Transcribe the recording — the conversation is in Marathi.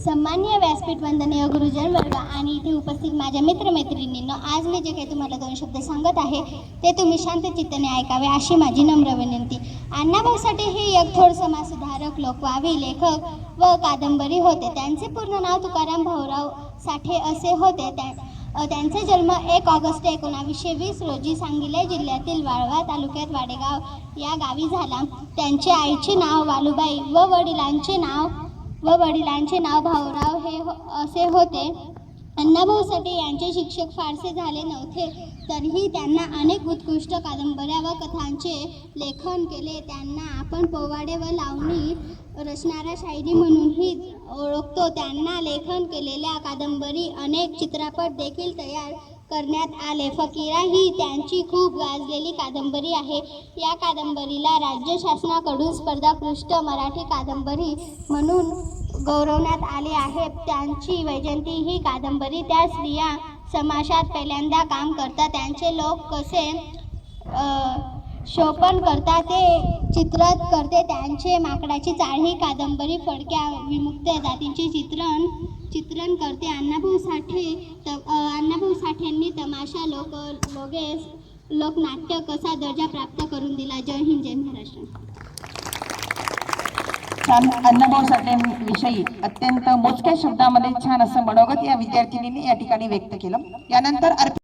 सन्मान्य व्यासपीठ वंदनीय गुरुजन वर्ग आणि इथे उपस्थित माझ्या मित्रमैत्रिणींनो आज मी जे काही तुम्हाला दोन शब्द सांगत आहे ते तुम्ही शांत चित्ताने ऐकावे अशी माझी नम्र विनंती. अण्णाभाऊसाठी हे एक थोर समाजसुधारक लोकवावी लेखक व कादंबरी होते. त्यांचे पूर्ण नाव तुकाराम भाऊराव साठे असे होते. त्या त्यांचा जन्म एक ऑगस्ट एकोणावीसशे वीस रोजी सांगली जिल्ह्यातील वाळवा तालुक्यात वाडेगाव या गावी झाला. त्यांचे आईचे नाव वालुबाई व वडिलांचे नाव व वडिलांचे नाव भाऊराव हे हो असे होते. अण्णाभाऊ साठे यांचे शिक्षक फारसे झाले नव्हते. तरीही त्यांना अनेक उत्कृष्ट कादंबऱ्या व कथांचे लेखन केले. त्यांना आपण पोवाडे व लावणी रचणारा शायरी म्हणूनही ओळखतो. त्यांना लेखन केलेल्या कादंबरी अनेक चित्रपट देखील तयार करण्यात आले. फकीरा ही त्यांची खूप गाजलेली कादंबरी आहे. या कादंबरीला राज्य शासनाकडून स्पर्धाकृष्ट मराठी कादंबरी म्हणून गौरवण्यात आले आहे. त्यांची वैजंती ही कादंबरी त्या स्त्रिया समाजात पहिल्यांदा काम करतात. त्यांचे लोक कसे शोपण करतात ते चित्रत करते. त्यांचे माकडाची चाळ ही कादंबरी फडक्या विमुक्त जातींचे चित्रण चित्रण करते. अण्णाभाऊ साठे तमाशा लोक लोगेस लोकनाट्य कसा दर्जा प्राप्त करून दिला? जय हिंद जय महाराष्ट्र. छान अण्णाभाऊ साठे विषयी. अत्यंत मोजक्या शब्दामध्ये छान असं मनोगत या विद्यार्थिनीने या ठिकाणी व्यक्त केलं. यानंतर अर्पित